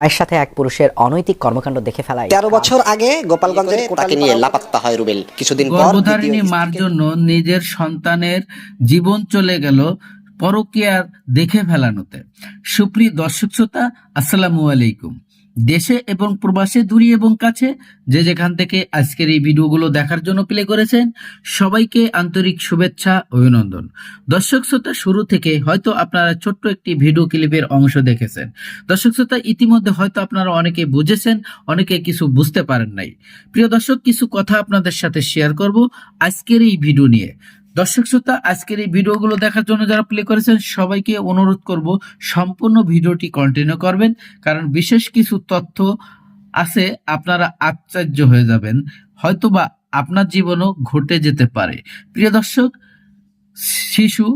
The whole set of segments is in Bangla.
এর সাথে এক পুরুষের অনৈতিক কর্মকাণ্ড দেখে ফেলায় তেরো বছর আগে গোপালগঞ্জে তাকে নিয়ে লাপাত্তা হয় রুবেল। কিছুদিন পর গর্ভধারিণী মার জন্য নিজের সন্তানের জীবন চলে গেল পরকীয়ার দেখে ফেলানোতে। সুপ্রিয় দর্শক শ্রোতা আসসালামু আলাইকুম। দেশে এবং প্রবাসে, দূরে এবং কাছে যে যেখান থেকে আজকের এই ভিডিওগুলো দেখার জন্য প্লে করেছেন, সবাইকে আন্তরিক শুভেচ্ছা, অভিনন্দন। দর্শক শ্রোতা, শুরু থেকে হয়তো আপনারা ছোট্ট একটি ভিডিও ক্লিপের অংশ দেখেছেন। দর্শক শ্রোতা, ইতিমধ্যে হয়তো আপনারা অনেকে বুঝেছেন, অনেকে কিছু বুঝতে পারেন নাই। প্রিয় দর্শক, কিছু কথা আপনাদের সাথে শেয়ার করব আজকের এই ভিডিও নিয়ে। দর্শক শ্রোতা, আজকের এই ভিডিওগুলো দেখার জন্য যারা প্লে করেছেন, সবাইকে অনুরোধ করব সম্পূর্ণ ভিডিওটি কন্টিনিউ করবেন, কারণ বিশেষ কিছু তথ্য আছে, আপনারা আশ্চর্য হয়ে যাবেন। হয়তোবা আপনার জীবনও ঘটে যেতে পারে। প্রিয় দর্শক, শিশু,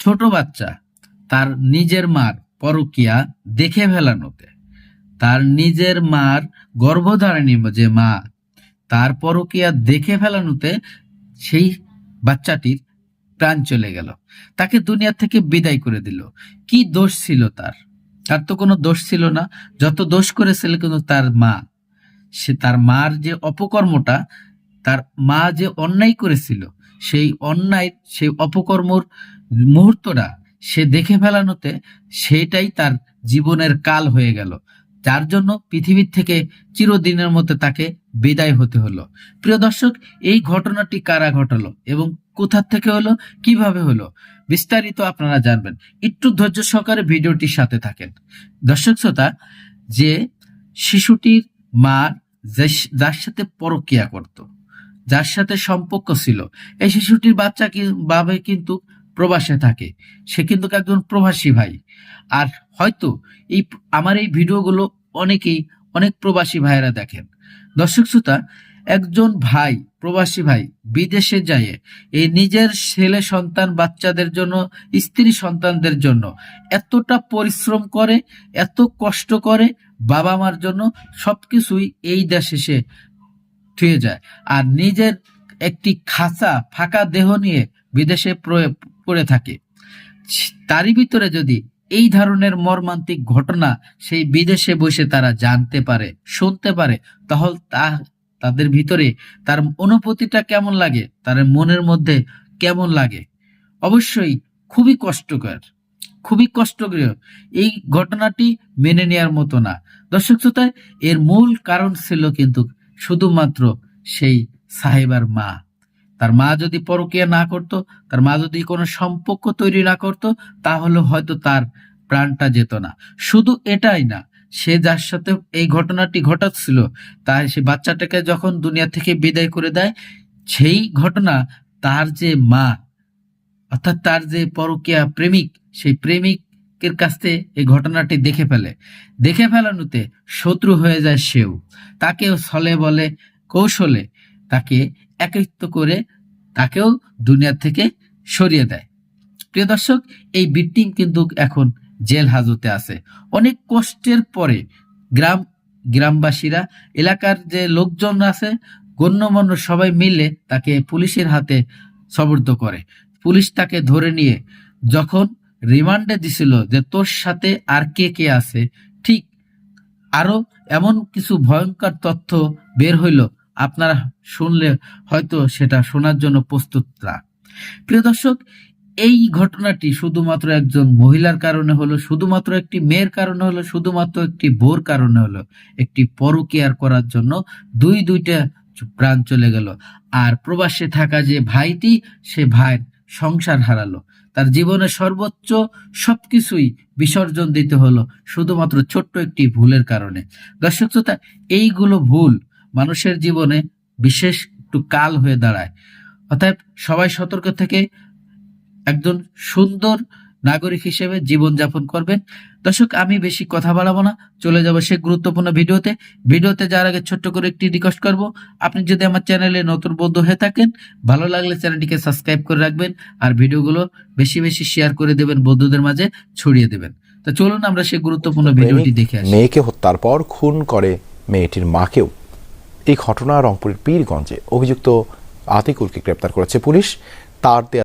ছোট বাচ্চা, তার নিজের মার পরকিয়া দেখে ফেলানোতে, তার নিজের মার গর্ভধারণী যে মা, তার পরকিয়া দেখে ফেলানোতে সেই বাচ্চাটির প্রাণ চলে গেল। তাকে দুনিয়া থেকে বিদায় করে দিল। কি দোষ ছিল তার? তার তো কোনো দোষ ছিল না। যত দোষ করেছিল কিন্তু তার মা। সে তার মার যে অপকর্মটা, তার মা যে অন্যায় করেছিল, সেই অন্যায়, সেই অপকর্মর মুহূর্তটা সে দেখে ফেলানোতে সেটাই তার জীবনের কাল হয়ে গেল। যার জন্য পৃথিবীর থেকে চিরদিনের মতো তাকে বিদায় হতে হলো। প্রিয় দর্শক, এই ঘটনাটি কারা ঘটালো এবং কোথার থেকে হলো, কীভাবে হলো, বিস্তারিত আপনারা জানবেন। একটু ধৈর্য সহকারে ভিডিওটির সাথে থাকেন। দর্শক শ্রোতা, যে শিশুটির মা যার সাথে পরকিয়া করত, যার সাথে সম্পর্ক ছিল, এই শিশুটির বাচ্চা কি- বাবে কিন্তু প্রবাসে থাকে। সে কিন্তু একজন প্রবাসী ভাই। আর হয়তো এই আমার এই ভিডিওগুলো অনেকেই অনেক প্রবাসী ভাইয়েরা দেখেন। দর্শক শ্রোতা, একজন ভাই, প্রবাসী ভাই বিদেশে যায় এই নিজের ছেলে সন্তান, বাচ্চাদের জন্য, স্ত্রী সন্তানদের জন্য এতটা পরিশ্রম করে, এত কষ্ট করে বাবা মার জন্য সবকিছুই এই দেশে সে থুয়ে যায়। আর নিজের একটি খাঁচা, ফাঁকা দেহ নিয়ে বিদেশে পড়ে থাকে। তারই ভিতরে যদি এই ধরনের মর্মান্তিক ঘটনা সেই বিদেশে বসে তারা জানতে পারে, শুনতে পারে, তাহলে তা, তাদের ভিতরে তার অনুভূতিটা কেমন লাগে, তার মনের মধ্যে কেমন লাগে? অবশ্যই খুবই কষ্টকর খুবই কষ্টকর এই ঘটনাটি মেনে নেওয়ার মতো না। দর্শক শ্রোতা এর মূল কারণ ছিল কিন্তু শুধুমাত্র সেই সাহেবার মা। তার মা যদি পরকিয়া না করত, তার মা যদি কোনো সম্পর্ক তৈরি না করত, তাহলে হয়তো তার প্রাণটা যেত না। শুধু এটাই না, সে যার সাথে এই ঘটনাটি ঘটাচ্ছিল, তাই সে বাচ্চাটাকে যখন দুনিয়া থেকে বিদায় করে দেয়, সেই ঘটনা তার যে মা, অর্থাৎ তার যে পরকিয়া প্রেমিক, সেই প্রেমিকের কাছ এই ঘটনাটি দেখে ফেলে। দেখে ফেলানোতে শত্রু হয়ে যায় সেও। তাকেও ছলে বলে, কৌশলে তাকে একত্রিত করে তাকেও দুনিয়া থেকে সরিয়ে দেয়। প্রিয় দর্শক, এই বিটিং কিন্তু এখন জেল হাজতে আছে। অনেক কষ্টের পরে গ্রাম, গ্রামবাসীরা, এলাকার যে লোকজন আছে, গণ্যমান্য সবাই মিলে তাকে পুলিশের হাতে সবর্দ করে। পুলিশ তাকে ধরে নিয়ে যখন রিমান্ডে দিছিল যে তোর সাথে আর কে কে আছে, ঠিক আরও এমন কিছু ভয়ঙ্কর তথ্য বের হইল আপনারা শুনলে হয়তো সেটা শোনার জন্য প্রস্তুত না। প্রিয় দর্শক, এই ঘটনাটি শুধুমাত্র একজন মহিলার কারণে হলো, শুধুমাত্র একটি মেয়ের কারণে হলো, শুধুমাত্র একটি বোর কারণে হলো, একটি পরকেয়ার করার জন্য দুই দুইটা প্রাণ চলে গেল। আর প্রবাসে থাকা যে ভাইটি, সে ভাইয়ের সংসার হারালো। তার জীবনের সর্বোচ্চ সবকিছুই বিসর্জন দিতে হলো, শুধুমাত্র ছোট্ট একটি ভুলের কারণে। দর্শক শ্রোতা, এইগুলো ভুল মানুষের জীবনে বিশেষ একটু কাল হয়ে দাঁড়ায়। অতএব সবাই সতর্ক থেকে একজন সুন্দর নাগরিক হিসেবে জীবনযাপন করবেন। দর্শক আমি বেশি কথা বাড়াবো না। চলে যাব সে গুরুত্বপূর্ণ ভিডিওতে। ভিডিওতে যাওয়ার আগে ছোট্ট করে একটি রিকোয়েস্ট করব। আপনি যদি আমার চ্যানেলে নতুন বন্ধু হয়ে থাকেন ভালো লাগলে চ্যানেলটিকে সাবস্ক্রাইব করে রাখবেন আর ভিডিওগুলো বেশি বেশি শেয়ার করে দেবেন বন্ধুদের মাঝে ছড়িয়ে দেবেন। তো চলুন আমরা সেই গুরুত্বপূর্ণ ভিডিওটি দেখে আসি। মেয়েকে হত্যার পর খুন করে মেয়েটির মাকেও। এই ঘটনা রংপুরের পীরগঞ্জে অভিযুক্ত আতিকুলকে গ্রেপ্তার করেছে পুলিশ। তার দেয়া